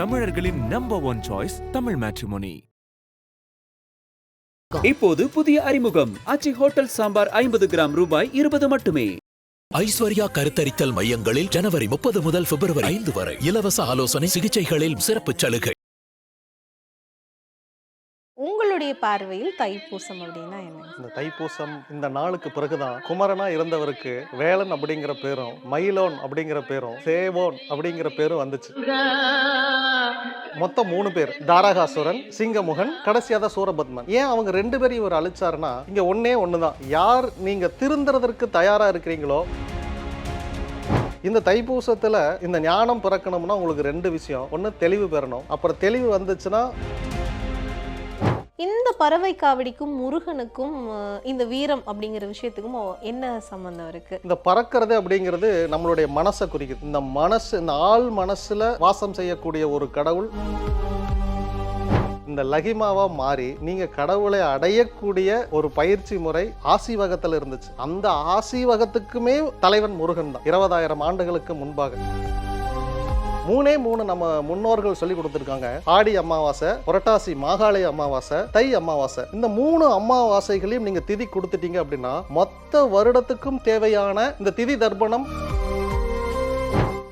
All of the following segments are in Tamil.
தமிழர்களின் number one choice Tamil matrimony இப்போது புதிய அறிமுகம். அச்சி ஹோட்டல் சாம்பார் ஐம்பது கிராம் ரூபாய் இருபது மட்டுமே. ஐஸ்வர்யா கருத்தரித்தல் மையங்களில் ஜனவரி முப்பது முதல் பிப்ரவரி ஐந்து வரை இலவச ஆலோசனை சிகிச்சைகளில் சிறப்பு சலுகை. உங்களுடைய பார்வையில் தைப்பூசம் அப்படின்னா என்ன இந்த தைப்பூசம் இந்த நாளுக்கு பிறகுதான் குமரனா இருந்தவருக்கு வேலன் அப்படிங்கிற பேரும் மயிலோன் அப்படிங்கிற பேரும் சேவோன் அப்படிங்கிற பேரும் வந்துச்சு. மொத்தம் மூணு பேர். தாரகாசுரன் சிங்கமுகன் கடைசியாக தான் சூரபத்மன். ஏன் அவங்க ரெண்டு பேரையும் இவர் அழிச்சாருன்னா இங்க ஒன்னே ஒண்ணுதான். யார் நீங்க திருந்துறதற்கு தயாரா இருக்கிறீங்களோ இந்த தைப்பூசத்தில் இந்த ஞானம் பிறக்கணும்னா உங்களுக்கு ரெண்டு விஷயம். ஒன்று தெளிவு பெறணும். அப்புறம் தெளிவு வந்துச்சுன்னா இந்த பறவை காவடிக்கும் முருகனுக்கும் இந்த வீரம் அப்படிங்கிற விஷயத்துக்கும் என்ன சம்பந்தம் இருக்கு? இந்த பறக்கிறது அப்படிங்கிறது நம்மளுடைய மனசை குறிக்குது. இந்த மனசு இந்த ஆள் மனசுல வாசம் செய்யக்கூடிய ஒரு கடவுள். இந்த லகிமாவா மாறி நீங்க கடவுளை அடையக்கூடிய ஒரு பயிற்சி முறை ஆசிவகத்தில் இருந்துச்சு. அந்த ஆசிவகத்துக்குமே தலைவன் முருகன் தான். இருபதாயிரம் ஆண்டுகளுக்கு முன்பாக. மூணே மூணு நம்ம முன்னோர்கள் சொல்லி கொடுத்துருக்காங்க. ஆடி அமாவாசை புரட்டாசி மாகாளி அமாவாசை தை அமாவாசை. இந்த மூணு அமாவாசைகளையும் நீங்க திதி கொடுத்துட்டீங்க அப்படின்னா மொத்த வருடத்துக்கும் தேவையான இந்த திதி தர்ப்பணம்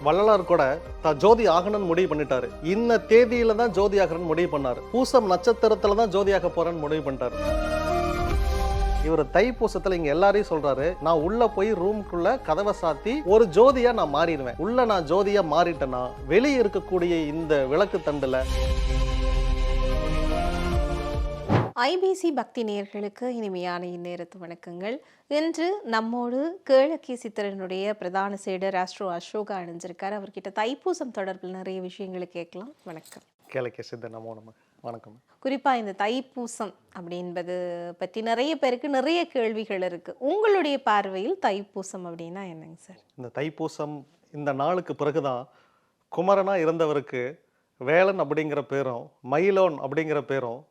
வள்ளலார் கூட தான் ஜோதி ஆகணும்னு முடிவு பண்ணிட்டாரு. இந்த தேதியில தான் ஜோதி ஆகணும்னு முடிவு பண்ணாரு. பூசம் நட்சத்திரத்துல தான் ஜோதியாக போறேன்னு முடிவு பண்ணிட்டாரு. இவர் தைப்பூசத்துல இங்க எல்லாரையும் சொல்றாரு நான் உள்ள போய் ரூம்குள்ள கதவை சாத்தி ஒரு ஜோதியா நான் மாறிடுவேன். உள்ள நான் ஜோதியா மாறிட்டேன்னா வெளியே இருக்கக்கூடிய இந்த விளக்கு தண்டுல ஐபிசி பக்தி நேயர்களுக்கு இனிமையான இந்நேரத்து வணக்கங்கள். இன்று நம்மோடு கேளக்கி சித்திரனுடைய பிரதான சீடர் ஆஸ்ட்ரோ அசோகா அணிஞ்சிருக்காரு. அவர்கிட்ட தைப்பூசம் தொடர்பில் நிறைய விஷயங்களை கேட்கலாம். வணக்கம். கேளக்கிய சித்த நமோ நம வணக்கம். குறிப்பா இந்த தைப்பூசம் அப்படின்பது பற்றி நிறைய பேருக்கு நிறைய கேள்விகள் இருக்கு. உங்களுடைய பார்வையில் தைப்பூசம் அப்படின்னா என்னங்க சார்? இந்த தைப்பூசம் இந்த நாளுக்கு பிறகுதான் குமரனா இருந்தவருக்கு வேலன் அப்படிங்கிற பேரும் மயிலோன் அப்படிங்கிற பேரும்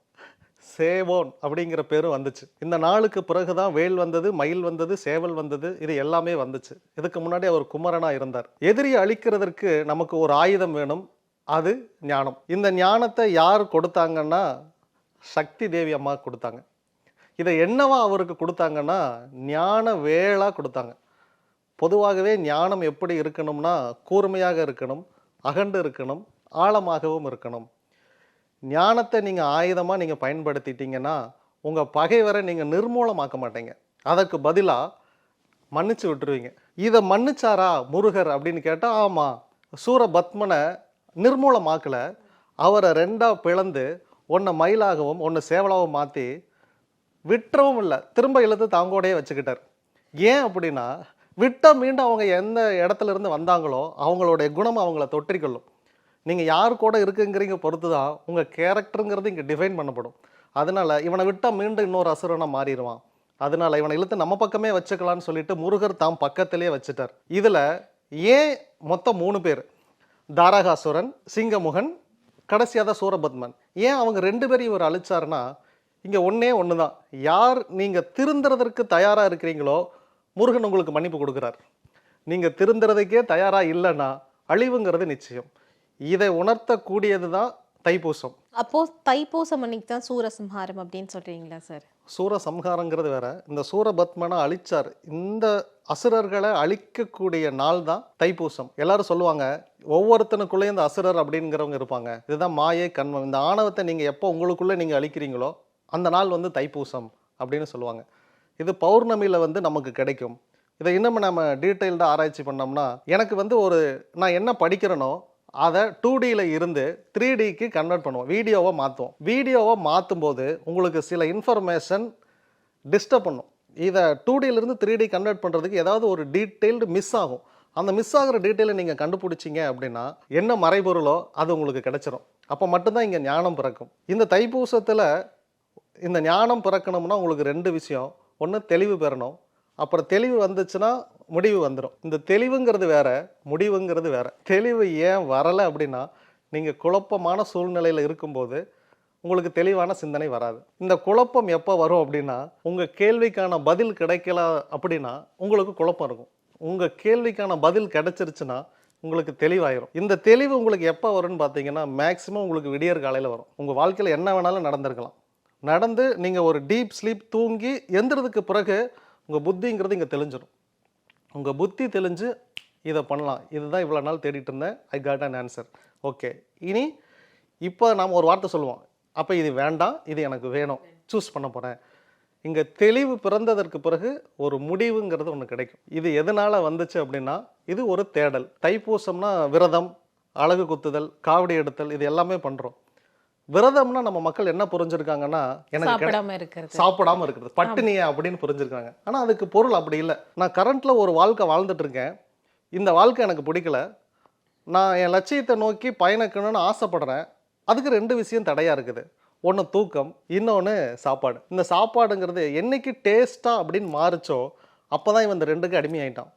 சேவோன் அப்படிங்கிற பேரும் வந்துச்சு. இந்த நாளுக்கு பிறகுதான் வேல் வந்தது மயில் வந்தது சேவல் வந்தது இது எல்லாமே வந்துச்சு. இதுக்கு முன்னாடி அவர் குமரனா இருந்தார். எதிரியை அழிக்கிறதற்கு நமக்கு ஒரு ஆயுதம் வேணும். அது ஞானம். இந்த ஞானத்தை யார் கொடுத்தாங்கன்னா? சக்தி தேவி அம்மா கொடுத்தாங்க. இதை என்னவா அவருக்கு கொடுத்தாங்கன்னா? ஞான வேளா கொடுத்தாங்க. பொதுவாகவே ஞானம் எப்படி இருக்கணும்னா கூர்மையாக இருக்கணும் அகண்டு இருக்கணும் ஆழமாகவும் இருக்கணும். ஞானத்தை நீங்கள் ஆயுதமாக நீங்கள் பயன்படுத்திட்டீங்கன்னா உங்கள் பகைவரை நீங்கள் நிர்மூலமாக்க மாட்டீங்க. அதற்கு பதிலாக மன்னிச்சு விட்டுருவீங்க. இதை மன்னிச்சாரா முருகர் அப்படின்னு கேட்டால் ஆமாம் சூரபத்மனை நிர்மூலமாக்கலை. அவரை ரெண்டாக பிளந்து ஒன்றை மயிலாகவும் ஒன்று சேவலாகவும் மாற்றி விட்டுறவும் இல்லை. திரும்ப இழுத்து தாங்கோடையே வச்சுக்கிட்டார். ஏன் அப்படின்னா விட்டால் மீண்டும் அவங்க எந்த இடத்துல இருந்து வந்தாங்களோ அவங்களுடைய குணம் அவங்கள தொற்றிக்கொள்ளும். நீங்கள் யார் கூட இருக்குங்கிறீங்க பொறுத்து தான் உங்கள் கேரக்டருங்கிறது இங்கே டிஃபைன் பண்ணப்படும். அதனால் இவனை விட்டால் மீண்டும் இன்னொரு அசுரனாக மாறிடுவான். அதனால இவனை இழுத்து நம்ம பக்கமே வச்சுக்கலான்னு சொல்லிட்டு முருகர் தாம் பக்கத்திலே வச்சுட்டார். இதில் ஏன் மொத்தம் மூணு பேர்? தாரகாசுரன் சிங்கமுகன் கடைசியாக தான் சூரபத்மன். ஏன் அவங்க ரெண்டு பேரையும் இவர் அழிச்சாருன்னா இங்கே ஒன்றே ஒன்று தான் யார் நீங்கள் திருந்துறதற்கு தயாராக இருக்கிறீங்களோ முருகன் உங்களுக்கு மன்னிப்பு கொடுக்குறார். நீங்கள் திருந்துறதுக்கே தயாராக இல்லைன்னா அழிவுங்கிறது நிச்சயம். இதை உணர்த்தக்கூடியது தான் தைப்பூசம். அப்போ தைப்பூசம் அன்னைக்கு தான் சூரசம்ஹாரம் அப்படின்னு சொல்றீங்களா சார்? சூர சம்ஹாரங்கிறது வேற. இந்த சூரபத்மனை அழிச்சார். இந்த அசுரர்களை அழிக்கக்கூடிய நாள் தான் தைப்பூசம். எல்லாரும் சொல்லுவாங்க ஒவ்வொருத்தனுக்குள்ளேயும் இந்த அசுரர் அப்படிங்கிறவங்க இருப்பாங்க. இதுதான் மாயை கண்மம் இந்த ஆணவத்தை நீங்கள் எப்போ உங்களுக்குள்ளே நீங்கள் அழிக்கிறீங்களோ அந்த நாள் வந்து தைப்பூசம் அப்படின்னு சொல்லுவாங்க. இது பௌர்ணமியில் வந்து நமக்கு கிடைக்கும். இதை இன்னும் நம்ம டீட்டெயில்டாக ஆராய்ச்சி பண்ணோம்னா எனக்கு வந்து ஒரு நான் என்ன படிக்கிறேனோ அதை டூ டியில் இருந்து த்ரீ டிக்கு கன்வெர்ட் பண்ணுவோம். வீடியோவை மாற்றுவோம் வீடியோவை மாற்றும் போது உங்களுக்கு சில இன்ஃபர்மேஷன் டிஸ்டர்ப் பண்ணும். இதை டூ டியிலிருந்து த்ரீ டி கன்வெர்ட் பண்ணுறதுக்கு ஏதாவது ஒரு டீட்டெயில்டு மிஸ் ஆகும். அந்த மிஸ் ஆகிற டீட்டெயிலை நீங்கள் கண்டுபிடிச்சிங்க அப்படின்னா என்ன மறைபொருளோ அது உங்களுக்கு கிடைச்சிரும். அப்போ மட்டும்தான் இங்கே ஞானம் பிறக்கும். இந்த தைப்பூசத்தில் இந்த ஞானம் பிறக்கணும்னா உங்களுக்கு ரெண்டு விஷயம். ஒன்று தெளிவு பெறணும். அப்புறம் தெளிவு வந்துச்சுன்னா முடிவு வந்துடும் இந்த தெளிவுங்கிறது வேற முடிவுங்கிறது வேற. தெளிவு ஏன் வரலை அப்படின்னா நீங்கள் குழப்பமான சூழ்நிலையில் இருக்கும்போது உங்களுக்கு தெளிவான சிந்தனை வராது. இந்த குழப்பம் எப்போ வரும் அப்படின்னா உங்கள் கேள்விக்கான பதில் கிடைக்கல அப்படின்னா உங்களுக்கு குழப்பம் இருக்கும். உங்கள் கேள்விக்கான பதில் கிடைச்சிருச்சுன்னா உங்களுக்கு தெளிவாயிரும். இந்த தெளிவு உங்களுக்கு எப்போ வரும்னு பார்த்தீங்கன்னா மேக்ஸிமம் உங்களுக்கு விடியற் காலையில் வரும். உங்கள் வாழ்க்கையில் என்ன வேணாலும் நடந்திருக்கலாம். நடந்து நீங்கள் ஒரு டீப் ஸ்லீப் தூங்கி எந்திரதுக்கு பிறகு உங்கள் புத்திங்கிறது இங்கே தெளிஞ்சிடும் உங்கள் புத்தி தெளிஞ்சு இதை பண்ணலாம். இதுதான் இவ்வளோ நாள் தேடிட்டு இருந்தேன். I got an answer okay இனி இப்போ நாம் ஒரு வார்த்தை சொல்லுவோம். அப்போ இது வேண்டாம். இது எனக்கு வேணும். சூஸ் பண்ண போகிறேன் இங்கே தெளிவு பிறந்ததற்கு பிறகு ஒரு முடிவுங்கிறது ஒன்று கிடைக்கும். இது எதனால் வந்துச்சு அப்படின்னா இது ஒரு தேடல். தைப்பூசம்னா விரதம் அழகு குத்துதல் காவடி எடுத்தல் இது எல்லாமே பண்ணுறோம் விரதம்னா நம்ம மக்கள் என்ன புரிஞ்சிருக்காங்கன்னா எனக்கு சாப்பிடாம இருக்கிறது. சாப்பிடாம இருக்கிறது. பட்டினியா அப்படின்னு புரிஞ்சிருக்காங்க. ஆனா அதுக்கு பொருள் அப்படி இல்லை. நான் கரண்ட்ல ஒரு வாழ்க்கை வாழ்ந்துட்டு இருக்கேன் இந்த வாழ்க்கை எனக்கு பிடிக்கல. நான் என் லட்சியத்தை நோக்கி பயணிக்கணும்னு ஆசைப்படுறேன். அதுக்கு ரெண்டு விஷயம் தடையா இருக்குது. ஒன்று தூக்கம் இன்னொன்று சாப்பாடு. இந்த சாப்பாடுங்கிறது என்னைக்கு டேஸ்டா அப்படின்னு மாறுச்சோ அப்பதான் இவன் இந்த ரெண்டுக்கு அடிமையாயிட்டான்.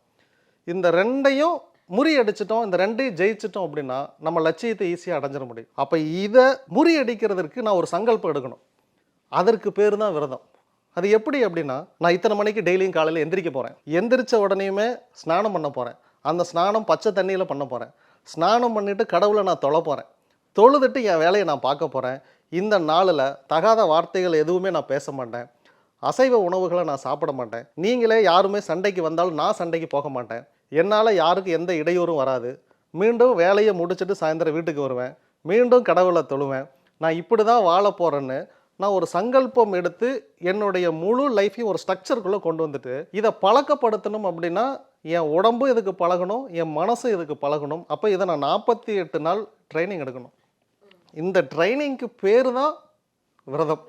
இந்த ரெண்டையும் முறியடிச்சிட்டோம் இந்த ரெண்டையும் ஜெயிச்சிட்டோம் அப்படின்னா நம்ம லட்சியத்தை ஈஸியாக அடைஞ்சிட முடியும். அப்போ இதை முறியடிக்கிறதுக்கு நான் ஒரு சங்கல்பம் எடுக்கணும். அதற்கு பேர் தான் விரதம். அது எப்படி அப்படின்னா நான் இத்தனை மணிக்கு டெய்லியும் காலையில் எந்திரிக்க போகிறேன் எந்திரிச்ச உடனேயுமே ஸ்நானம் பண்ண போகிறேன் அந்த ஸ்நானம் பச்சை தண்ணியில் பண்ண போகிறேன் ஸ்நானம் பண்ணிவிட்டு கடவுளை நான் தொலை போகிறேன் தொழுதுட்டு என் வேலையை நான் பார்க்க போகிறேன் இந்த நாளில் தகாத வார்த்தைகள் எதுவுமே நான் பேச மாட்டேன். அசைவ உணவுகளை நான் சாப்பிட மாட்டேன். நீங்களே யாருமே சண்டைக்கு வந்தாலும் நான் சண்டைக்கு போக மாட்டேன். என்னால் யாருக்கும் எந்த இடையூறும் வராது. மீண்டும் வேலையை முடிச்சுட்டு சாயந்தரம் வீட்டுக்கு வருவேன். மீண்டும் கடவுளை தொழுவேன். நான் இப்படி தான் வாழ போகிறேன்னு நான் ஒரு சங்கல்பம் எடுத்து என்னுடைய முழு லைஃப்பையும் ஒரு ஸ்ட்ரக்சருக்குள்ளே கொண்டு வந்துட்டு இதை பழக்கப்படுத்தணும் அப்படின்னா என் உடம்பு இதுக்கு பழகணும்? என் மனசு இதுக்கு பழகணும்? அப்போ இதை நான் நாற்பத்தி எட்டு நாள் ட்ரைனிங் எடுக்கணும். இந்த ட்ரைனிங்க்கு பேர் தான் விரதம்.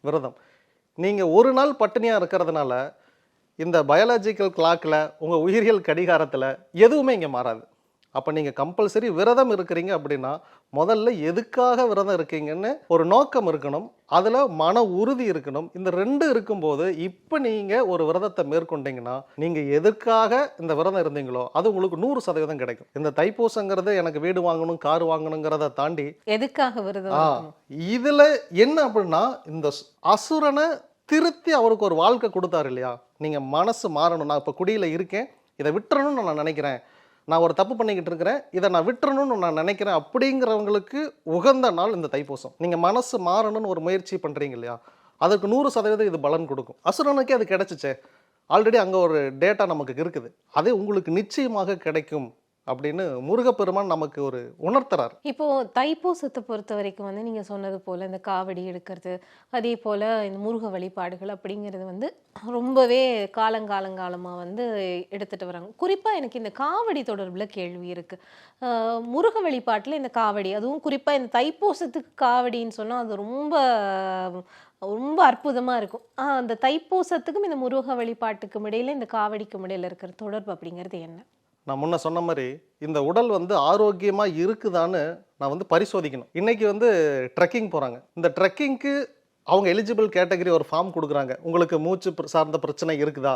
விரதம். நீங்கள் ஒரு நாள் பட்டினியாக இருக்கிறதுனால இந்த பயாலஜிக்கல் கிளாக்கில் உங்கள் உயிரியல் கடிகாரத்தில் எதுவுமே இங்கே மாறாது. அப்போ நீங்கள் கம்பல்சரி விரதம் இருக்கிறீங்க அப்படின்னா முதல்ல எதுக்காக விரதம் இருக்கீங்கன்னு ஒரு நோக்கம் இருக்கணும் அதில் மன உறுதி இருக்கணும். இந்த ரெண்டு இருக்கும்போது இப்போ நீங்கள் ஒரு விரதத்தை மேற்கொண்டீங்கன்னா நீங்கள் எதுக்காக இந்த விரதம் இருந்தீங்களோ அது உங்களுக்கு நூறு சதவீதம் கிடைக்கும். இந்த தைப்பூசங்கிறது எனக்கு வீடு வாங்கணும் கார் வாங்கணுங்கிறத தாண்டி எதுக்காக விரதம்? இதுல என்ன அப்படின்னா இந்த அசுரனை திருத்தி அவருக்கு ஒரு வாழ்க்கை கொடுத்தாரு இல்லையா? நீங்கள் மனசு மாறணும். நான் இப்போ குடியில் இருக்கேன். இதை விட்டுறணும்னு நான் நினைக்கிறேன். நான் ஒரு தப்பு பண்ணிக்கிட்டு இருக்கிறேன். இதை நான் விட்டுறணும்னு நான் நினைக்கிறேன் அப்படிங்கிறவங்களுக்கு உகந்த நாள் இந்த தைப்பூசம். நீங்கள் மனசு மாறணும்னு ஒரு முயற்சி பண்ணுறீங்க இல்லையா? அதுக்கு நூறு சதவீதம் இது பலன் கொடுக்கும். அசுரனுக்கே அது கிடைச்சிச்சே. ஆல்ரெடி அங்கே ஒரு டேட்டா நமக்கு இருக்குது. அதே உங்களுக்கு நிச்சயமாக கிடைக்கும். அப்படின்னு முருகப்பெருமான் நமக்கு ஒரு உணர்த்துறார். இப்போ தைப்பூசத்தை பொறுத்த வரைக்கும் வந்து நீங்க சொன்னது போல இந்த காவடி எடுக்கிறது அதே போல இந்த முருக வழிபாடுகள் அப்படிங்கிறது வந்து ரொம்பவே காலங்காலங்காலமா வந்து எடுத்துட்டு வராங்க. குறிப்பா எனக்கு இந்த காவடி தொடர்புல கேள்வி இருக்கு. முருக வழிபாட்டில் இந்த காவடி அதுவும் குறிப்பா இந்த தைப்பூசத்துக்கு காவடின்னு சொன்னா அது ரொம்ப ரொம்ப அற்புதமாக இருக்கும். அந்த தைப்பூசத்துக்கும் இந்த முருக வழிபாட்டுக்கும் இடையில இந்த காவடிக்கும் இடையில இருக்கிற தொடர்பு அப்படிங்கிறது என்ன? நான் முன்ன சொன்ன மாதிரி இந்த உடல் வந்து ஆரோக்கியமாக இருக்குதான்னு நான் வந்து பரிசோதிக்கணும். இன்னைக்கு வந்து ட்ரெக்கிங் போகிறாங்க இந்த ட்ரெக்கிங்க்கு அவங்க எலிஜிபிள் கேட்டகரி ஒரு ஃபார்ம் கொடுக்குறாங்க. உங்களுக்கு மூச்சு சார்ந்த பிரச்சனை இருக்குதா?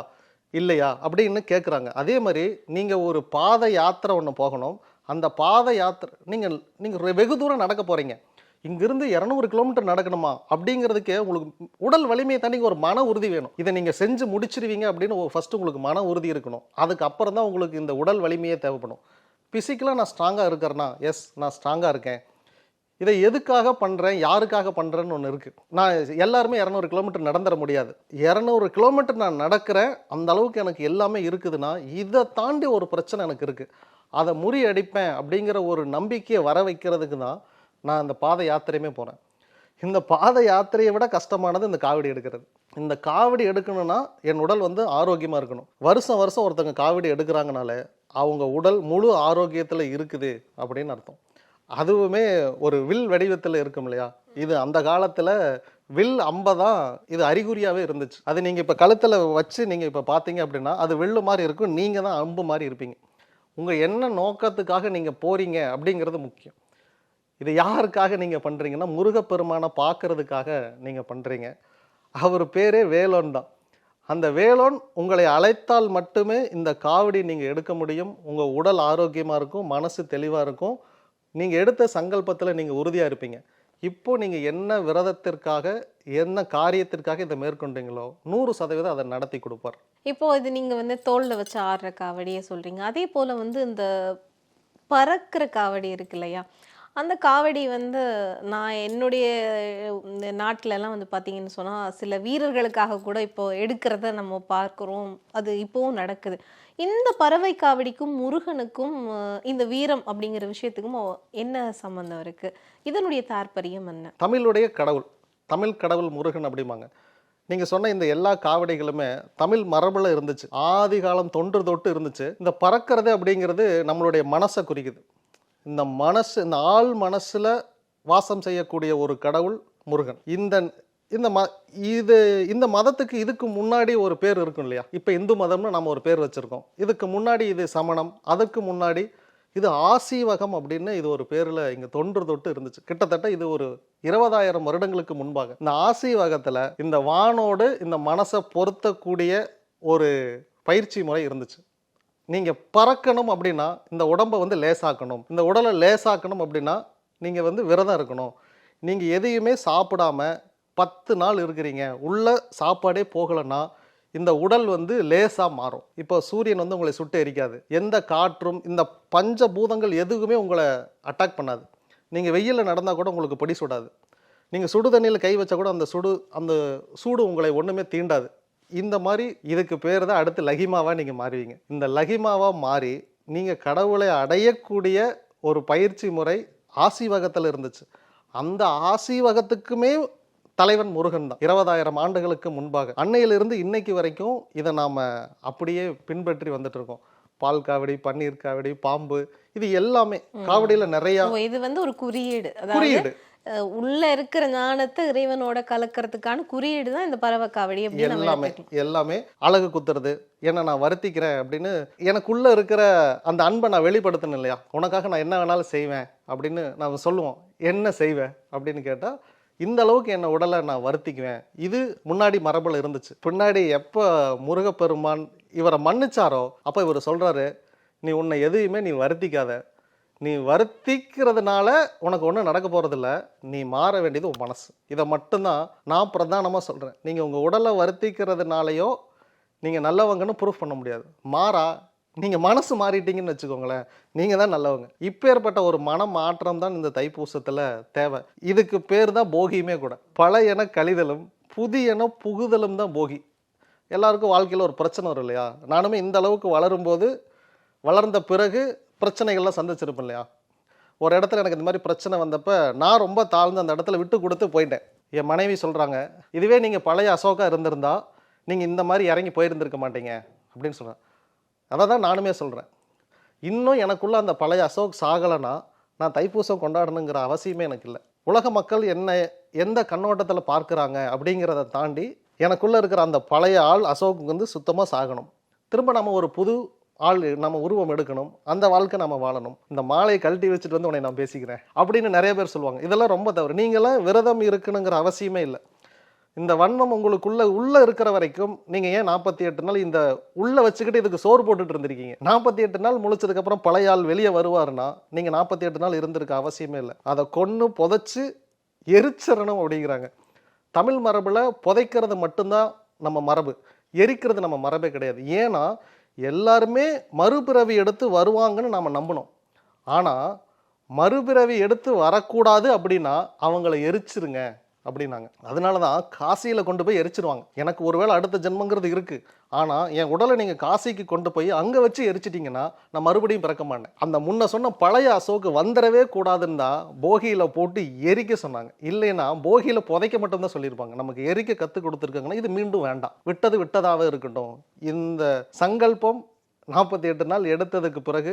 இல்லையா? அப்படின்னு கேட்குறாங்க அதே மாதிரி நீங்கள் ஒரு பாத யாத்திரை ஒன்று போகணும். அந்த பாத யாத்திரை நீங்கள் நீங்கள் வெகு தூரம் நடக்க போகிறீங்க இங்கிருந்து இரநூறு கிலோமீட்டர் நடக்கணுமா அப்படிங்கிறதுக்கே உங்களுக்கு உடல் வலிமையை தாண்டி ஒரு மன உறுதி வேணும். இதை நீங்கள் செஞ்சு முடிச்சிருவீங்க அப்படின்னு ஃபர்ஸ்ட் உங்களுக்கு மன உறுதி இருக்கணும். அதுக்கப்புறம் தான் உங்களுக்கு இந்த உடல் வலிமையே தேவைப்படும். ஃபிசிக்கலாக நான் ஸ்ட்ராங்காக இருக்கிறேன்னா எஸ் நான் ஸ்ட்ராங்காக இருக்கேன். இதை எதுக்காக பண்ணுறேன் யாருக்காக பண்ணுறேன்னு ஒன்று இருக்குது நான் எல்லாருமே இரநூறு கிலோமீட்டர் நடந்துட முடியாது. இரநூறு கிலோமீட்டர் நான் நடக்கிறேன். அந்த அளவுக்கு எனக்கு எல்லாமே இருக்குதுன்னா இதை தாண்டி ஒரு பிரச்சனை எனக்கு இருக்குது அதை முறியடிப்பேன் அப்படிங்கிற ஒரு நம்பிக்கையை வர வைக்கிறதுக்கு தான் நான் அந்த பாத யாத்திரையுமே போகிறேன் இந்த பாத யாத்திரையை விட கஷ்டமானது இந்த காவடி எடுக்கிறது. இந்த காவடி எடுக்கணும்னா என் உடல் வந்து ஆரோக்கியமாக இருக்கணும். வருஷம் வருஷம் ஒருத்தங்க காவடி எடுக்கிறாங்கனாலே அவங்க உடல் முழு ஆரோக்கியத்தில் இருக்குது அப்படின்னு அர்த்தம். அதுவுமே ஒரு வில் வடிவத்தில் இருக்கும் இல்லையா? இது அந்த காலத்தில் வில் அம்பை தான் இது அறிகுறியாகவே இருந்துச்சு. அது நீங்கள் இப்போ கழுத்தில் வச்சு நீங்கள் இப்போ பார்த்தீங்க அப்படின்னா அது வில்லு மாதிரி இருக்கும். நீங்கள் தான் அம்பு மாதிரி இருப்பீங்க. உங்கள் என்ன நோக்கத்துக்காக நீங்கள் போகிறீங்க அப்படிங்கிறது முக்கியம். இது யாருக்காக நீங்கள் பண்ணுறீங்கன்னா முருகப்பெருமானை பார்க்கறதுக்காக நீங்கள் பண்ணுறீங்க அவர் பேரே வேலோன் தான். அந்த வேலோன் உங்களை அழைத்தால் மட்டுமே இந்த காவடி நீங்கள் எடுக்க முடியும். உங்கள் உடல் ஆரோக்கியமாக இருக்கும் மனசு தெளிவாக இருக்கும். நீங்கள் எடுத்த சங்கல்பத்தில் நீங்கள் உறுதியாக இருப்பீங்க. இப்போது நீங்கள் என்ன விரதத்திற்காக என்ன காரியத்திற்காக இதை மேற்கொண்டீங்களோ நூறு சதவீதம் அதை நடத்தி கொடுப்பார். இப்போ இது நீங்கள் வந்து தோளில் வச்சு ஆடுற காவடியே சொல்கிறீங்க அதே போல் வந்து இந்த பறக்கிற காவடி இருக்கு இல்லையா? அந்த காவடி வந்து நான் என்னுடைய இந்த வந்து பார்த்தீங்கன்னு சொன்னால் சில வீரர்களுக்காக கூட இப்போ எடுக்கிறத நம்ம பார்க்குறோம். அது இப்போவும் நடக்குது. இந்த பறவை காவடிக்கும் முருகனுக்கும் இந்த வீரம் அப்படிங்கிற விஷயத்துக்கும் என்ன சம்பந்தம் இருக்குது இதனுடைய தாற்பயம் என்ன? தமிழுடைய கடவுள் தமிழ் கடவுள் முருகன் அப்படிம்பாங்க. நீங்கள் சொன்ன இந்த எல்லா காவடிகளுமே தமிழ் மரபில் இருந்துச்சு. ஆதி காலம் தொன்று தொட்டு இருந்துச்சு. இந்த பறக்கிறது அப்படிங்கிறது நம்மளுடைய மனசை குறிக்குது. இந்த மனசு இந்த ஆள் மனசில் வாசம் செய்யக்கூடிய ஒரு கடவுள் முருகன். இந்த இந்த ம இது இந்த மதத்துக்கு இதுக்கு முன்னாடி ஒரு பேர் இருக்கும் இல்லையா? இப்போ இந்து மதம்னு நம்ம ஒரு பேர் வச்சுருக்கோம். இதுக்கு முன்னாடி இது சமணம் அதுக்கு முன்னாடி இது ஆசீவகம் அப்படின்னு இது ஒரு பேரில் இங்கே தொன்று தொட்டு இருந்துச்சு. கிட்டத்தட்ட இது ஒரு இருபதாயிரம் வருடங்களுக்கு முன்பாக. இந்த ஆசீவகத்தில் இந்த வானோடு இந்த மனசை பொருத்தக்கூடிய ஒரு பயிற்சி முறை இருந்துச்சு. நீங்கள் பறக்கணும் அப்படின்னா இந்த உடம்பை வந்து லேசாக்கணும். இந்த உடலை லேசாக்கணும் அப்படின்னா நீங்கள் வந்து விரதம் இருக்கணும். நீங்கள் எதையுமே சாப்பிடாம பத்து நாள் இருக்கிறீங்க. உள்ள சாப்பாடே போகலைன்னா இந்த உடல் வந்து லேசாக மாறும். இப்போ சூரியன் வந்து உங்களை சுட்டு எரிக்காது. எந்த காற்றும் இந்த பஞ்ச பூதங்கள் எதுவுமே உங்களை அட்டாக் பண்ணாது. நீங்கள் வெயிலில் நடந்தால் கூட உங்களுக்கு பொடி சுடாது. நீங்கள் சுடு தண்ணியில் கை வச்சா கூட அந்த சுடு அந்த சூடு உங்களை ஒன்றுமே தீண்டாது. இந்த மாதிரி இதுக்கு பேர் தான் அடுத்து லகிமாவாக நீங்கள் மாறுவீங்க. இந்த லகிமாவாக மாறி நீங்கள் கடவுளை அடையக்கூடிய ஒரு பயிற்சி முறை ஆசீவகத்தில் இருந்துச்சு. அந்த ஆசீவகத்துக்குமே தலைவன் முருகன் தான். இருபதாயிரம் ஆண்டுகளுக்கு முன்பாக. அன்னையிலிருந்து இன்னைக்கு வரைக்கும் இதை நாம் அப்படியே பின்பற்றி வந்துட்டு இருக்கோம். பால் காவடி பன்னீர் காவடி பாம்பு இது எல்லாமே. காவடியில் நிறையா இது வந்து ஒரு குறியீடு. குறியீடு. உள்ள இருக்கிற ஞானத்தை இறைவனோட கலக்கிறதுக்கான குறியீடு தான் இந்த பறவை காவடி எல்லாமே. எல்லாமே அழகு குத்துறது. என்ன நான் வருத்திக்கிறேன் அப்படின்னு எனக்குள்ள இருக்கிற அந்த அன்பை நான் வெளிப்படுத்தணும் இல்லையா? உனக்காக நான் என்ன வேணாலும் செய்வேன் அப்படின்னு நான் சொல்லுவோம். என்ன செய்வேன் அப்படின்னு கேட்டா இந்த அளவுக்கு என்னை உடலை நான் வருத்திக்குவேன். இது முன்னாடி மரபுல இருந்துச்சு. பின்னாடி எப்போ முருகப்பெருமான் இவரை மன்னிச்சாரோ அப்போ இவர் சொல்றாரு நீ உன்னை எதையுமே நீ வருத்திக்காத. நீ வருத்திக்கிறதுனால உனக்கு ஒன்றும் நடக்க போகிறதில்ல நீ மாற வேண்டியது உன் மனசு. இதை மட்டும்தான் நான் பிரதானமாக சொல்கிறேன் நீங்கள் உங்கள் உடலை வருத்திக்கிறதுனாலையோ நீங்கள் நல்லவங்கன்னு ப்ரூஃப் பண்ண முடியாது. மாறா நீங்கள் மனசு மாறிட்டீங்கன்னு வச்சுக்கோங்களேன். நீங்கள் தான் நல்லவங்க. இப்பேற்பட்ட ஒரு மன மாற்றம் தான் இந்த தைப்பூசத்தில் தேவை. இதுக்கு பேர் தான் போகியுமே கூட. பழையன கழிதலும் புதியன புகுதலும் தான் போகி. எல்லாருக்கும் வாழ்க்கையில் ஒரு பிரச்சனை வரும் இல்லையா? நானுமே இந்த அளவுக்கு வளரும்போது வளர்ந்த பிறகு பிரச்சனைகள்லாம் சந்திச்சிருப்பேன் இல்லையா? ஒரு இடத்துல எனக்கு இந்த மாதிரி பிரச்சனை வந்தப்போ நான் ரொம்ப தாழ்ந்து அந்த இடத்துல விட்டு கொடுத்து போயிட்டேன். என் மனைவி சொல்கிறாங்க இதுவே நீங்கள் பழைய அசோகா இருந்திருந்தா நீங்கள் இந்த மாதிரி இறங்கி போயிருந்திருக்க மாட்டீங்க அப்படின்னு சொல்கிறேன் அதை தான் நானுமே சொல்கிறேன் இன்னும் எனக்குள்ளே அந்த பழைய அசோக் சாகலைன்னா நான் தைப்பூசம் கொண்டாடணுங்கிற அவசியமே எனக்கு இல்லை. உலக மக்கள் என்ன எந்த கண்ணோட்டத்தில் பார்க்குறாங்க அப்படிங்கிறத தாண்டி எனக்குள்ளே இருக்கிற அந்த பழைய ஆள் அசோக் வந்து சுத்தமாக சாகணும். திரும்ப நம்ம ஒரு புது ஆள் நம்ம உருவம் எடுக்கணும். அந்த வாழ்க்கை நம்ம வாழணும். இந்த மாலையை கழட்டி வச்சுட்டு வந்து உன்னை நான் பேசிக்கிறேன். அப்படின்னு நிறைய பேர் சொல்லுவாங்க. இதெல்லாம் ரொம்ப தவறு. நீங்களாம் விரதம் இருக்கணுங்கிற அவசியமே இல்லை. இந்த வன்மம் உங்களுக்குள்ள உள்ள இருக்கிற வரைக்கும் நீங்க ஏன் நாற்பத்தி எட்டு நாள் இந்த உள்ள வச்சுக்கிட்டு இதுக்கு சோறு போட்டுட்டு இருந்திருக்கீங்க? நாற்பத்தி எட்டு நாள் முழிச்சதுக்கு அப்புறம் பழைய ஆள் வெளியே வருவாருன்னா நீங்க நாற்பத்தி எட்டு நாள் இருந்திருக்க அவசியமே இல்லை. அதை கொன்று புதைச்சு எரிச்சிடணும் அப்படிங்கிறாங்க. தமிழ் மரபில் புதைக்கிறது மட்டும்தான் நம்ம மரபு. எரிக்கிறது நம்ம மரபே கிடையாது. ஏன்னா எல்லாருமே மறுபிறவி எடுத்து வருவாங்கன்னு நாம் நம்பணும். ஆனால் மறுபிறவி எடுத்து வரக்கூடாது அப்படின்னா அவங்கள எரிச்சிருங்க. அப்படின்னாங்க. அதனால தான் காசியில் கொண்டு போய் எரிச்சிருவாங்க. எனக்கு ஒருவேளை அடுத்த ஜென்மங்கிறது இருக்குது ஆனால் என் உடலை நீங்கள் காசிக்கு கொண்டு போய் அங்கே வச்சு எரிச்சிட்டிங்கன்னா நான் மறுபடியும் பிறக்க மாட்டேன். அந்த முன்ன சொன்ன பழைய அசோக்கு வந்துடவே கூடாதுன்னு தான் போகியில் போட்டு எரிக்க சொன்னாங்க. இல்லைன்னா போகியில் புதைக்க மட்டும்தான் சொல்லியிருப்பாங்க. நமக்கு எரிக்க கற்றுக் கொடுத்துருக்காங்கன்னா இது மீண்டும் வேண்டாம். விட்டது விட்டதாகவே இருக்கட்டும். இந்த சங்கல்பம் நாற்பத்தி எட்டு நாள் எடுத்ததுக்கு பிறகு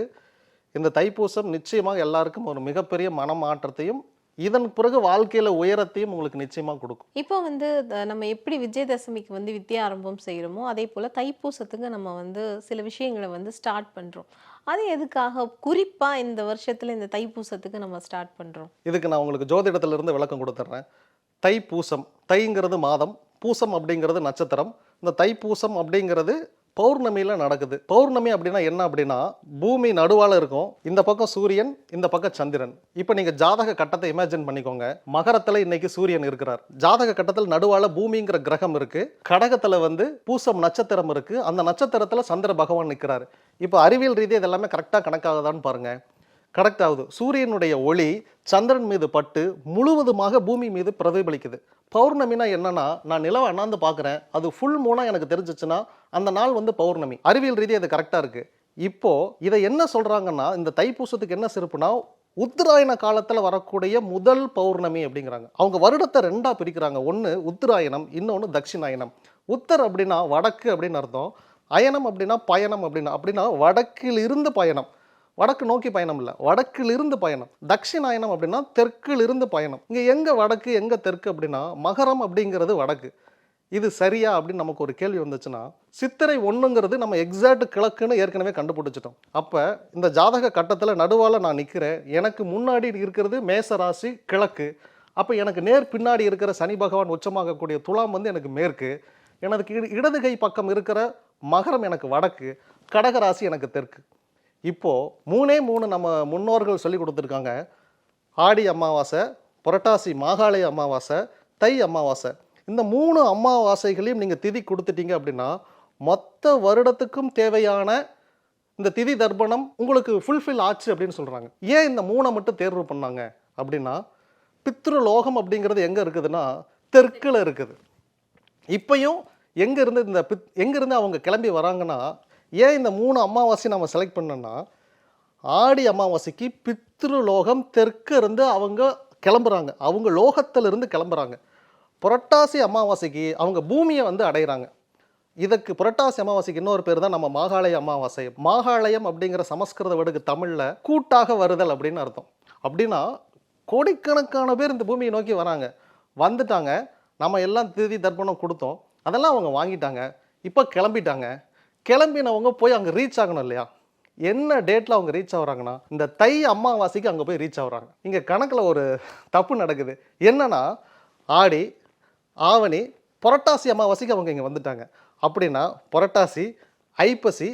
இந்த தைப்பூசம் நிச்சயமாக எல்லாருக்கும் ஒரு மிகப்பெரிய மனமாற்றத்தையும் இதன் பிறகு வாழ்க்கையில உயரத்தையும் உங்களுக்கு நிச்சயமா கொடுக்கும். இப்போ வந்து நம்ம எப்படி விஜயதசமிக்கு வந்து வித்தியா ஆரம்பம் செய்கிறோமோ அதே போல் தைப்பூசத்துக்கு நம்ம வந்து சில விஷயங்களை வந்து ஸ்டார்ட் பண்ணுறோம் அது எதுக்காக? குறிப்பாக இந்த வருஷத்தில் இந்த தைப்பூசத்துக்கு நம்ம ஸ்டார்ட் பண்ணுறோம் இதுக்கு நான் உங்களுக்கு ஜோதிடத்துல இருந்து விளக்கம் கொடுத்துட்றேன். தை பூசம் தைங்கிறது மாதம் பூசம் அப்படிங்கிறது நட்சத்திரம். இந்த தைப்பூசம் அப்படிங்கிறது பௌர்ணமியில் நடக்குது. பௌர்ணமி அப்படின்னா என்ன அப்படின்னா பூமி நடுவால் இருக்கும். இந்த பக்கம் சூரியன் இந்த பக்கம் சந்திரன். இப்போ நீங்கள் ஜாதக கட்டத்தை இமேஜின் பண்ணிக்கோங்க. மகரத்தில் இன்னைக்கு சூரியன் இருக்கிறார். ஜாதக கட்டத்தில் நடுவால் பூமிங்கிற கிரகம் இருக்கு. கடகத்தில் வந்து பூசம் நட்சத்திரம் இருக்கு. அந்த நட்சத்திரத்தில் சந்திர பகவான் நிற்கிறார் இப்போ அறிவியல் ரீதியாக இதெல்லாமே கரெக்டாக கணக்காகுதான்னு பாருங்கள் கரெக்ட் ஆகுது. சூரியனுடைய ஒளி சந்திரன் மீது பட்டு முழுவதுமாக பூமி மீது பிரதிபலிக்குது. பௌர்ணமினா என்னன்னா நான் நிலவை அண்ணாந்து பார்க்குறேன். அது ஃபுல் மூணாக எனக்கு தெரிஞ்சிச்சுன்னா அந்த நாள் வந்து பௌர்ணமி. அறிவியல் ரீதியாக அது கரெக்டாக இருக்குது இப்போ இதை என்ன சொல்கிறாங்கன்னா இந்த தைப்பூசத்துக்கு என்ன சிறப்புனா உத்தராயண காலத்தில் வரக்கூடிய முதல் பௌர்ணமி அப்படிங்கிறாங்க. அவங்க வருடத்தை ரெண்டாக பிரிக்கிறாங்க. ஒன்று உத்தராயணம் இன்னொன்று தட்சிணாயணம். உத்தர் அப்படின்னா வடக்கு அப்படின்னு அர்த்தம். அயனம் அப்படின்னா பயணம் அப்படின்னா. அப்படின்னா வடக்கில் இருந்து பயணம். வடக்கு நோக்கி பயணம் இல்லை. வடக்கில் இருந்து பயணம். தட்சிணாயனம் அப்படின்னா தெற்கில் இருந்து பயணம். இங்கே எங்கே வடக்கு எங்கே தெற்கு அப்படின்னா மகரம் அப்படிங்கிறது வடக்கு. இது சரியா அப்படின்னு நமக்கு ஒரு கேள்வி வந்துச்சுன்னா சித்திரை ஒன்றுங்கிறது நம்ம எக்ஸாக்ட் கிழக்குன்னு ஏற்கனவே கண்டுபிடிச்சிட்டோம். அப்போ இந்த ஜாதக கட்டத்தில் நடுவால் நான் நிற்கிறேன் எனக்கு முன்னாடி இருக்கிறது மேசராசி கிழக்கு. அப்போ எனக்கு நேர் பின்னாடி இருக்கிற சனி பகவான் உச்சமாகக்கூடிய துலாம் வந்து எனக்கு மேற்கு. எனக்கு இட- இடது கை பக்கம் இருக்கிற மகரம் எனக்கு வடக்கு. கடகராசி எனக்கு தெற்கு. இப்போது மூணே மூணு நம்ம முன்னோர்கள் சொல்லி கொடுத்துருக்காங்க. ஆடி அமாவாசை புரட்டாசி மாகாளய அமாவாசை தை அமாவாசை. இந்த மூணு அமாவாசைகளையும் நீங்கள் திதி கொடுத்துட்டீங்க அப்படின்னா மொத்த வருடத்துக்கும் தேவையான இந்த திதி தர்ப்பணம் உங்களுக்கு ஃபுல்ஃபில் ஆச்சு அப்படின்னு சொல்கிறாங்க ஏன் இந்த மூணை மட்டும் தேர்வு பண்ணாங்க அப்படின்னா பித்ருலோகம் அப்படிங்கிறது எங்கே இருக்குதுன்னா தெற்கில் இருக்குது. இப்பையும் எங்கேருந்து இந்த பித் எங்கேருந்து அவங்க கிளம்பி வராங்கன்னா ஏன் இந்த மூணு அமாவாசை நம்ம செலக்ட் பண்ணோன்னா ஆடி அமாவாசைக்கு பித்ருலோகம் தெற்கு இருந்து அவங்க கிளம்புறாங்க. அவங்க லோகத்திலிருந்து கிளம்புறாங்க. புரட்டாசி அமாவாசைக்கு அவங்க பூமியை வந்து அடைகிறாங்க இதற்கு புரட்டாசி அமாவாசைக்கு இன்னொரு பேர் தான் நம்ம மாகாளய அமாவாசை. மாகாளயம் அப்படிங்கிற சமஸ்கிருத வேர்டுக்கு தமிழில் கூட்டாக வருதல் அப்படின்னு அர்த்தம். அப்படின்னா கோடிக்கணக்கான பேர் இந்த பூமியை நோக்கி வராங்க. வந்துட்டாங்க. நம்ம எல்லாம் திதி தர்ப்பணம் கொடுத்தோம். அதெல்லாம் அவங்க வாங்கிட்டாங்க. இப்போ கிளம்பிட்டாங்க. கிளம்பினவங்க போய் அங்கே ரீச் ஆகணும் இல்லையா? என்ன டேட்டில் அவங்க ரீச் ஆகுறாங்கன்னா இந்த தை அமாவாசைக்கு அங்கே போய் ரீச் ஆகுறாங்க. இங்கே கணக்கில் ஒரு தப்பு நடக்குது. என்னன்னா ஆடி ஆவணி புரட்டாசி அமாவாசைக்கு அவங்க இங்கே வந்துட்டாங்க. அப்படின்னா புரட்டாசி ஐப்பசி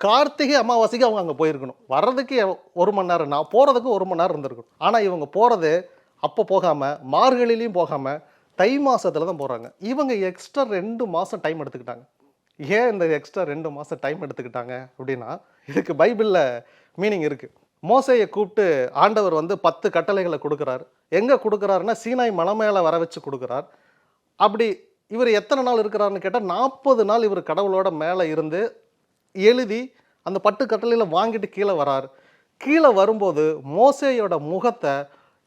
கார்த்திகை அமாவாசைக்கு அவங்க அங்கே போயிருக்கணும். வர்றதுக்கு ஒரு மணி நேரம்னா போகிறதுக்கு ஒரு மணி நேரம் இருந்திருக்கணும். ஆனால் இவங்க போகிறது அப்போ போகாமல் மார்கழிலையும் போகாமல் தை மாதத்தில் தான் போகிறாங்க இவங்க எக்ஸ்ட்ரா ரெண்டு மாதம் டைம் எடுத்துக்கிட்டாங்க. ஏன் இந்த எக்ஸ்ட்ரா ரெண்டு மாதம் டைம் எடுத்துக்கிட்டாங்க அப்படின்னா இதுக்கு பைபிளில் மீனிங் இருக்குது மோசையை கூப்பிட்டு ஆண்டவர் வந்து பத்து கட்டளைகளை கொடுக்குறாரு. எங்கே கொடுக்குறாருன்னா சீனாய் மலை மேலே வர வச்சு கொடுக்குறார். அப்படி இவர் எத்தனை நாள் இருக்கிறாருன்னு கேட்டால் நாற்பது நாள் இவர் கடவுளோட மேலே இருந்து எழுதி அந்த பட்டு கட்டளையில் வாங்கிட்டு கீழே வரார். கீழே வரும்போது மோசையோட முகத்தை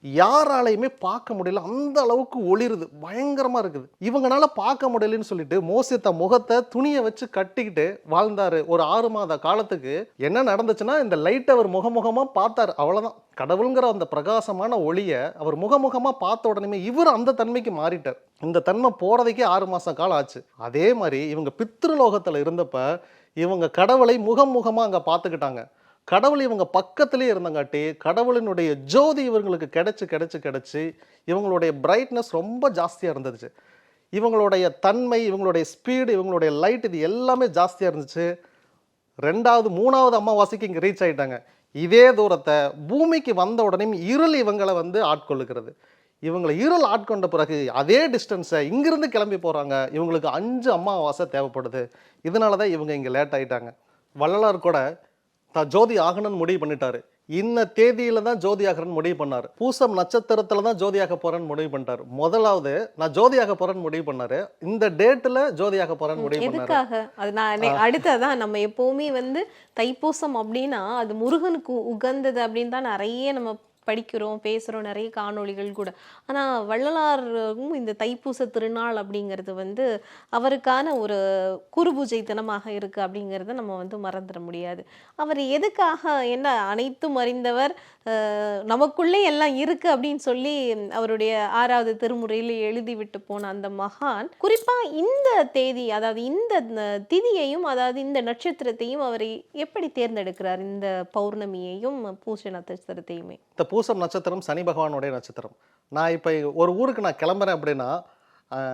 யாராலையுமே பார்க்க முடியல. அந்த அளவுக்கு ஒளிருது. பயங்கரமாக இருக்குது. இவங்கனால பார்க்க முடியலன்னு சொல்லிட்டு மோசே தன் முகத்தை துணியை வச்சு கட்டிக்கிட்டு வாழ்ந்தார். ஒரு ஆறு மாத காலத்துக்கு என்ன நடந்துச்சுன்னா இந்த லைட் அவர் முகமுகமாக பார்த்தாரு. அவ்வளோதான் கடவுளுங்கிற அந்த பிரகாசமான ஒளியை அவர் முகமுகமாக பார்த்த உடனே இவர் அந்த தன்மைக்கு மாறிட்டார். இந்த தன்மை போகிறதைக்கே ஆறு மாதம் காலம் ஆச்சு. அதே மாதிரி இவங்க பித்ருலோகத்தில் இருந்தப்ப இவங்க கடவுளை முகம் அங்கே பார்த்துக்கிட்டாங்க. கடவுள் இவங்க பக்கத்திலே இருந்தங்காட்டி கடவுளினுடைய ஜோதி இவங்களுக்கு கிடச்சி கிடச்சி கிடச்சி இவங்களுடைய பிரைட்னஸ் ரொம்ப ஜாஸ்தியாக இருந்துச்சு. இவங்களுடைய தன்மை இவங்களுடைய ஸ்பீடு இவங்களுடைய லைட் இது எல்லாமே ஜாஸ்தியாக இருந்துச்சு. ரெண்டாவது மூணாவது அமாவாசைக்கு இங்கே ரீச் ஆகிட்டாங்க இதே தூரத்தை பூமிக்கு வந்த உடனே இருள் இவங்களை வந்து ஆட்கொள்ளுகிறது. இவங்களை இருள் ஆட்கொண்ட பிறகு அதே டிஸ்டன்ஸை இங்கிருந்து கிளம்பி போகிறாங்க இவங்களுக்கு அஞ்சு அமாவாசை தேவைப்படுது. இதனால தான் இவங்க இங்கே லேட் ஆகிட்டாங்க வள்ளலார் கூட தான் ஜோதி ஆகணும்னு முடிவு பண்ணிட்டாரு. இன்ன தேதியில தான் ஜோதி ஆகிறன்னு முடிவு பண்ணாரு. பூசம் நட்சத்திரத்துல தான் ஜோதியாக போறேன்னு முடிவு பண்ணிட்டாரு. முதலாவது நான் ஜோதியாக போறேன்னு முடிவு பண்ணாரு. இந்த டேட்ல ஜோதியாக போறேன்னு முடிவு எதுக்காக? அது நான் அடுத்ததான் நம்ம எப்பவுமே வந்து தைப்பூசம் அப்படின்னா அது முருகனுக்கு உகந்தது அப்படின்னு தான் நிறைய நம்ம படிக்கிறோம் பேசுறோம் நிறைய காணொளிகள் கூட. ஆனா வள்ளலாரும் இந்த தைப்பூச திருநாள் அப்படிங்கிறது வந்து அவருக்கான ஒரு குருபூஜை தினமாக இருக்கு அப்படிங்கிறத நம்ம வந்து மறந்துட முடியாது. அவர் எதுக்காக என்ன அனைத்தும் அறிந்தவர் நமக்குள்ளே எல்லாம் இருக்கு அப்படின்னு சொல்லி அவருடைய ஆறாவது திருமுறையில் எழுதி விட்டு போன அந்த மகான் குறிப்பாக இந்த தேதி அதாவது இந்த திதியையும் அதாவது இந்த நட்சத்திரத்தையும் அவர் எப்படி தேர்ந்தெடுக்கிறார்? இந்த பௌர்ணமியையும் பூச நட்சத்திரத்தையுமே. இந்த பூசம் நட்சத்திரம் சனி பகவானுடைய நட்சத்திரம். நான் இப்போ ஒரு ஊருக்கு நான் கிளம்புறேன் அப்படின்னா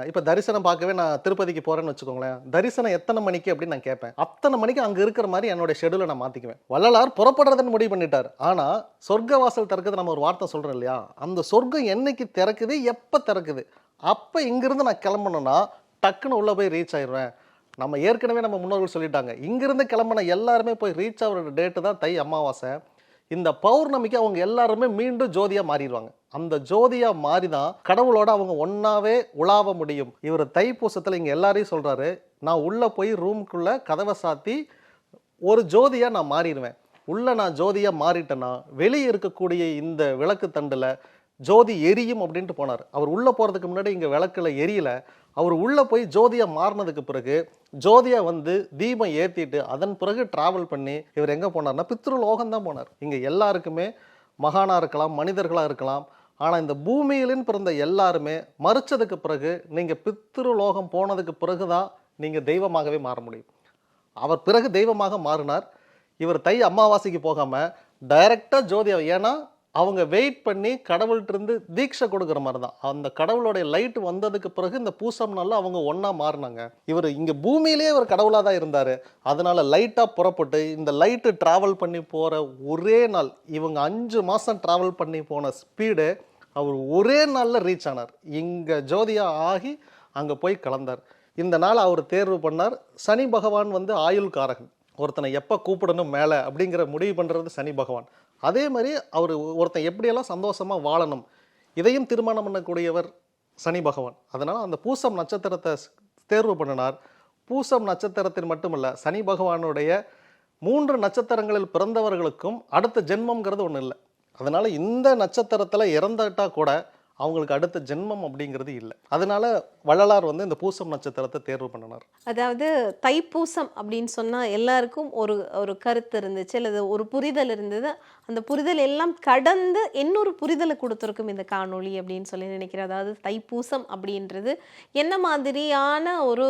இப்போ தரிசனம் பார்க்கவே நான் திருப்பதிக்கு போகிறேன்னு வச்சுக்கோங்களேன். தரிசனம் எத்தனை மணிக்கு அப்படின்னு நான் கேட்பேன். அத்தனை மணிக்கு அங்கே இருக்கிற மாதிரி என்னோட ஷெடியூலை நான் மாற்றிக்குவேன் வள்ளலார் புறப்படுறதுன்னு முடிவு பண்ணிட்டார். ஆனால் சொர்க்க வாசல் திறக்குது நம்ம ஒரு வார்த்தை சொல்கிறோம் இல்லையா? அந்த சொர்க்கம் என்னைக்கு திறக்குது எப்போ திறக்குது? அப்போ இங்கிருந்து நான் கிளம்பணும்னா டக்குன்னு உள்ளே போய் ரீச் ஆயிடுவேன். நம்ம ஏற்கனவே நம்ம முன்னோர்கள் சொல்லிட்டாங்க. இங்கேருந்து கிளம்புன எல்லாருமே போய் ரீச் ஆகிற டேட்டு தான் தை அமாவாசை. இந்த பௌர்ணமிக்கு அவங்க எல்லாருமே மீண்டும் ஜோதியாக மாறிடுவாங்க. அந்த ஜோதியா மாறி தான் கடவுளோட அவங்க ஒன்னாவே உலாவ முடியும். இவர் தைப்பூசத்தில் இங்கே எல்லாரையும் சொல்கிறாரு நான் உள்ளே போய் ரூமுக்குள்ள கதவை சாத்தி ஒரு ஜோதியாக நான் மாறிடுவேன். உள்ளே நான் ஜோதியாக மாறிட்டேன்னா வெளியே இருக்கக்கூடிய இந்த விளக்கு தண்டில் ஜோதி எரியும் அப்படின்ட்டு போனார். அவர் உள்ளே போகிறதுக்கு முன்னாடி இங்கே விளக்கில் எரியலை. அவர் உள்ளே போய் ஜோதியா மாறினதுக்கு பிறகு ஜோதியா வந்து தீபம் ஏற்றிட்டு அதன் பிறகு டிராவல் பண்ணி இவர் எங்கே போனார்னா பித்ருலோகம் தான் போனார். இங்கே எல்லாருக்குமே மகானா இருக்கலாம் மனிதர்களாக இருக்கலாம். ஆனால் இந்த பூமியிலின் பிறந்த எல்லாருமே மறுத்ததுக்கு பிறகு நீங்கள் பித்ருலோகம் போனதுக்கு பிறகு தான் நீங்கள் தெய்வமாகவே மாற முடியும். அவர் பிறகு தெய்வமாக மாறினார். இவர் தை அமாவாசைக்கு போகாமல் டைரெக்டாக ஜோதியா ஏன்னா அவங்க வெயிட் பண்ணி கடவுள்கிட்டருந்து தீட்சை கொடுக்குற மாதிரி தான் அந்த கடவுளுடைய லைட் வந்ததுக்கு பிறகு இந்த பூசம் நாளில் அவங்க ஒன்றா மாறினாங்க. இவர் இங்கே பூமியிலேயே ஒரு கடவுளாக தான் இருந்தார். அதனால் லைட்டாக புறப்பட்டு இந்த லைட்டு ட்ராவல் பண்ணி போகிற ஒரே நாள் இவங்க அஞ்சு மாதம் ட்ராவல் பண்ணி போன ஸ்பீடு அவர் ஒரே நாளில் ரீச் ஆனார். இங்கே ஜோதியாக ஆகி அங்கே போய் கலந்தார். இந்த நாள் அவர் தேர்வு பண்ணார். சனி பகவான் வந்து ஆயுள் காரகன் ஒருத்தனை எப்போ கூப்பிடணும் மேலே அப்படிங்கிற முடிவு பண்ணுறது சனி பகவான். அதே மாதிரி அவர் ஒருத்தன் எப்படியெல்லாம் சந்தோஷமாக வாழணும் இதையும் தீர்மானம் பண்ணக்கூடியவர் சனி பகவான். அதனால் அந்த பூசம் நட்சத்திரத்தை தேர்வு பண்ணினார். பூசம் நட்சத்திரத்தில் மட்டுமல்ல சனி பகவானுடைய மூன்று நட்சத்திரங்களில் பிறந்தவர்களுக்கும் அடுத்த ஜென்மம்ங்கிறது ஒன்றும் இல்லை அதனால் இந்த நட்சத்திரத்தில் இறந்துட்டா கூட அவங்களுக்கு அடுத்த ஜென்மம் அப்படிங்கிறது இல்லை. அதனால வள்ளலார் வந்து இந்த பூசம் நட்சத்திரத்தை தேர்வு பண்ணினார். அதாவது தைப்பூசம் அப்படின்னு சொன்னால் எல்லாருக்கும் ஒரு ஒரு கருத்து இருந்துச்சு அல்லது ஒரு புரிதல் இருந்தது. அந்த புரிதல் எல்லாம் கடந்து இன்னொரு புரிதலை கொடுத்துருக்கும் இந்த காணொளி அப்படின்னு சொல்லி நினைக்கிறேன். அதாவது தைப்பூசம் அப்படின்றது என்ன மாதிரியான ஒரு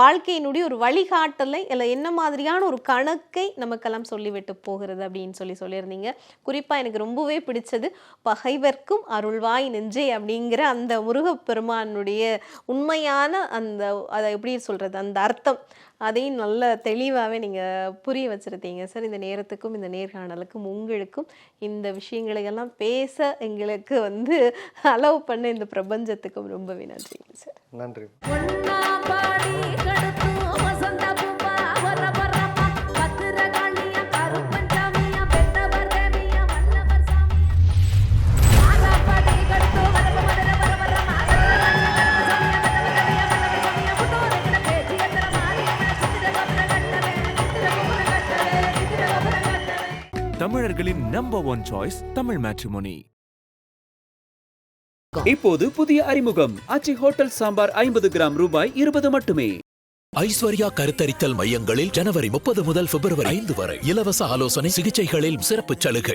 வாழ்க்கையினுடைய ஒரு வழிகாட்டலை இல்லை என்ன மாதிரியான ஒரு கணக்கை நமக்கெல்லாம் சொல்லிவிட்டு போகிறது அப்படின்னு சொல்லி சொல்லியிருந்தீங்க. குறிப்பாக எனக்கு ரொம்பவே பிடிச்சது பகைவர்க்கும் அருள்வாய் நெஞ்சே அப்படிங்கிற அந்த முருகப்பெருமானுடைய உண்மையான அந்த அதை எப்படி சொல்றது அந்த அர்த்தம் அதையும் நல்ல தெளிவாகவே நீங்கள் புரிய வச்சுருந்தீங்க சார் இந்த நேரத்துக்கும் இந்த நேர்காணலுக்கும் உங்களுக்கும் இந்த விஷயங்களை எல்லாம் பேச எங்களுக்கு வந்து அலோவ் பண்ண இந்த பிரபஞ்சத்துக்கும் ரொம்பவே நன்றிங்க சார். நன்றி. தமிழர்களின் number one choice Tamil matrimony இப்போது புதிய அறிமுகம். ஆச்சி ஹோட்டல் சாம்பார் ஐம்பது கிராம் ரூபாய் இருபது மட்டுமே. ஐஸ்வர்யா கருத்தரித்தல் மையங்களில் ஜனவரி முப்பது முதல் பிப்ரவரி ஐந்து வரை இலவச ஆலோசனை சிகிச்சைகளில் சிறப்பு சலுகை.